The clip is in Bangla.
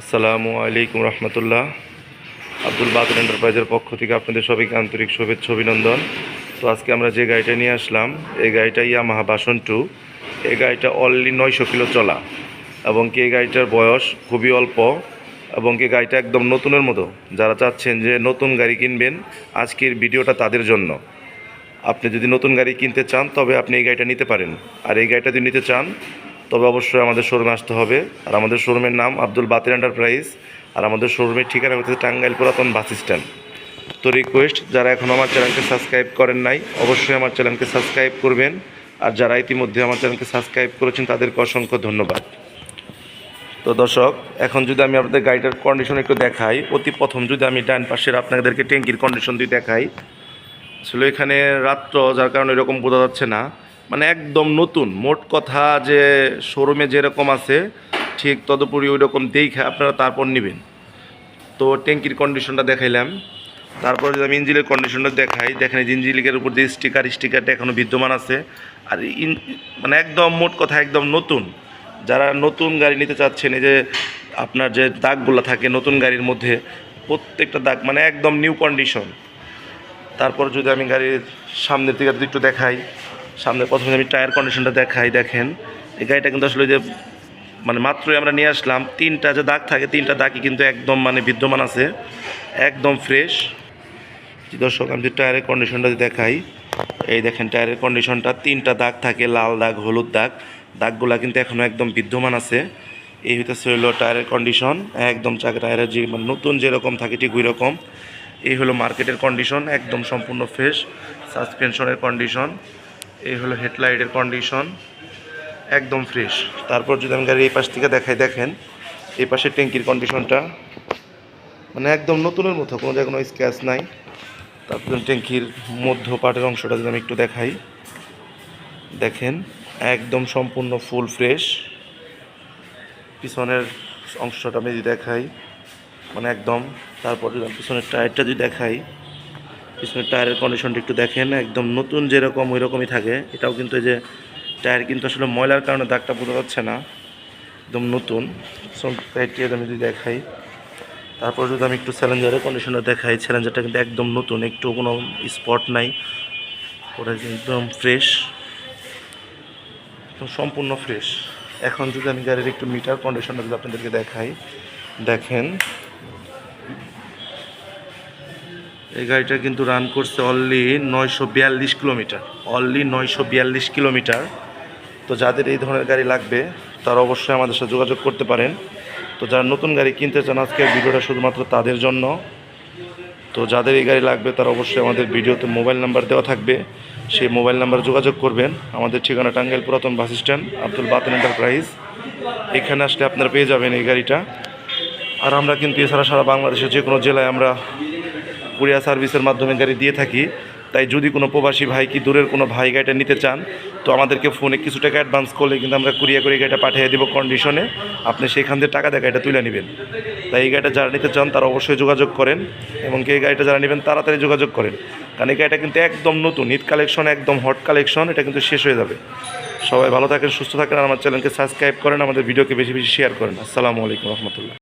আসসালামু আলাইকুম রহমতুল্লাহ। আব্দুল বাদল এন্টারপ্রাইজের পক্ষ থেকে আপনাদের সবাইকে আন্তরিক শুভেচ্ছা, অভিনন্দন। তো আজকে আমরা যে গাড়িটা নিয়ে আসলাম, এই গাড়িটা ইয়ামাহা বাসন টু এই গাড়িটা অনলি নয়শো কিলো চলা এবং কি এই গাড়িটার বয়স খুবই অল্প এবং কি গাড়িটা একদম নতুনের মতো। যারা চাচ্ছেন যে নতুন গাড়ি কিনবেন, আজকের ভিডিওটা তাদের জন্য। আপনি যদি নতুন গাড়ি কিনতে চান, তবে আপনি এই গাড়িটা নিতে পারেন। আর এই গাড়িটা যদি নিতে চান তবে অবশ্যই আমাদের শোরুমে আসতে হবে। আর আমাদের শোরুমের নাম আব্দুল বাতিল এন্টারপ্রাইজ। আর আমাদের শোরুমের ঠিকানা হচ্ছে টাঙ্গাইল পুরাতন বাস স্ট্যান্ড। তো রিকোয়েস্ট যারা এখন আমার চ্যানেলকে সাবস্ক্রাইব করেন নাই, অবশ্যই আমার চ্যানেলকে সাবস্ক্রাইব করবেন। আর যারা ইতিমধ্যে আমার চ্যানেলকে সাবস্ক্রাইব করেছেন, তাদেরকে অসংখ্য ধন্যবাদ। তো দর্শক, এখন যদি আমি আপনাদের গাড়িটার কন্ডিশন একটু দেখাই, অতি প্রথম যদি আমি ডান পাশের আপনাদেরকে ট্যাঙ্কির কন্ডিশন দিয়ে দেখাই। আসলে এখানে রাত্র, যার কারণে এরকম বোঝা যাচ্ছে না। মানে একদম নতুন। মোট কথা যে শোরুমে যেরকম আছে, ঠিক তদুপরি ওই রকম দেখে আপনারা তারপর নেবেন। তো ট্যাঙ্কির কন্ডিশনটা দেখাইলাম। তারপর যদি আমি ইঞ্জিনের কন্ডিশনটা দেখাই, দেখেন ইঞ্জিনের উপর যে স্টিকার স্টিকারটা এখনও বিদ্যমান আছে। আর ইন মানে একদম মোট কথা একদম নতুন। যারা নতুন গাড়ি নিতে চাচ্ছেন, এই যে আপনার যে দাগগুলো থাকে নতুন গাড়ির মধ্যে, প্রত্যেকটা দাগ মানে একদম নিউ কন্ডিশন তারপর যদি আমি গাড়ির সামনের দিকে একটু দেখাই সামনে প্রথমে আমি টায়ার কন্ডিশনটা দেখাই, দেখেন। এই গাড়িটা কিন্তু আসলে যে মানে মাত্রই আমরা নিয়ে আসলাম। তিনটা যে দাগ থাকে, তিনটা দাগই কিন্তু একদম মানে বিদ্যমান আছে। একদম ফ্রেশ দর্শক, আমি টায়ারের কন্ডিশনটা দেখাই, এই দেখেন টায়ারের কন্ডিশনটা তিনটা দাগ থাকে, লাল দাগ, হলুদ দাগ। দাগগুলা কিন্তু এখনও একদম বিদ্যমান আছে। এই হইতেছে হলো টায়ারের কন্ডিশন একদম চাকা টায়ারের যে মানে নতুন যেরকম থাকে, ঠিক ওই রকম এই হলো মার্কেটের কন্ডিশন একদম সম্পূর্ণ ফ্রেশ সাসপেনশনের কন্ডিশন এই হলো হেডলাইটের কন্ডিশন একদম ফ্রেশ তারপর যদি আমি গাড়ির এই পাশ থেকে দেখাই, দেখেন, এই পাশের ট্যাঙ্কির কন্ডিশনটা মানে একদম নতুনের মতো, কোনো জায়গায় কোনো স্ক্র্যাচ নাই। তারপর ট্যাঙ্কির মধ্য পাটের অংশটা যদি আমি একটু দেখাই, দেখেন, একদম সম্পূর্ণ ফুল ফ্রেশ পিছনের অংশটা আমি যদি দেখাই মানে একদম, তারপর যদি পিছনের টায়ারটা যদি দেখাই পিছনের টায়ারের কন্ডিশনটা একটু দেখেন, একদম নতুন যেরকম ওই রকমই থাকে। এটাও কিন্তু এই যে টায়ার কিন্তু আসলে ময়লার কারণে দাগটা বোঝা যাচ্ছে না, একদম নতুন। আমি যদি দেখাই, তারপর যদি আমি একটু চ্যালেঞ্জারের কন্ডিশনটা দেখাই চ্যালেঞ্জারটা কিন্তু একদম নতুন, একটু কোনো স্পট নাই। ওটা একদম ফ্রেশ একদম সম্পূর্ণ ফ্রেশ এখন যদি আমি গাড়ির একটু মিটার কন্ডিশনটা যদি আপনাদেরকে দেখাই, দেখেন এই গাড়িটা কিন্তু রান করছে অনলি নয়শো বিয়াল্লিশ কিলোমিটার। অনলি নয়শো বিয়াল্লিশ কিলোমিটার। তো যাদের এই ধরনের গাড়ি লাগবে, তারা অবশ্যই আমাদের সাথে যোগাযোগ করতে পারেন। তো যারা নতুন গাড়ি কিনতে চান আজকের ভিডিওটা শুধুমাত্র তাদের জন্য। তো যাদের এই গাড়ি লাগবে, তারা অবশ্যই আমাদের ভিডিওতে মোবাইল নাম্বার দেওয়া থাকবে। সেই মোবাইল নাম্বারে যোগাযোগ করবেন। আমাদের ঠিকানা টাঙ্গাইল পুরাতন bus stand, Abdul Baten enterprise. এখানে আসলে আপনারা পেয়ে যাবেন এই গাড়িটা। আর আমরা কিন্তু এছাড়া সারা বাংলাদেশের যে কোনো জেলায় আমরা কুরিয়ার সার্ভিসের মাধ্যমে গাড়ি দিয়ে থাকি। তাই যদি কোনো প্রবাসী ভাই কি দূরের কোনো ভাই গাড়িটা নিতে চান, তো আমাদেরকে ফোনে কিছু টাকা অ্যাডভান্স করলে কিন্তু আমরা কুরিয়ার করে গাড়িটা পাঠিয়ে দেবো কন্ডিশনে আপনি সেখান থেকে টাকা দিয়ে গাড়িটা তুলে নেবেন। তাই এই গাড়িটা যারা নিতে চান, তারা অবশ্যই যোগাযোগ করেন এবং এই গাড়িটা যারা নেবেন, তাড়াতাড়ি যোগাযোগ করেন। কারণ এই গাড়িটা কিন্তু একদম নতুন, ঈদ কালেকশন একদম হট কালেকশন এটা কিন্তু শেষ হয়ে যাবে। সবাই ভালো থাকেন, সুস্থ থাকেন, আর আমার চ্যানেলকে সাবস্ক্রাইব করেন, আমাদের ভিডিওকে বেশি বেশি শেয়ার করেন। আসসালামু আলাইকুম রহমতুল্লাহ।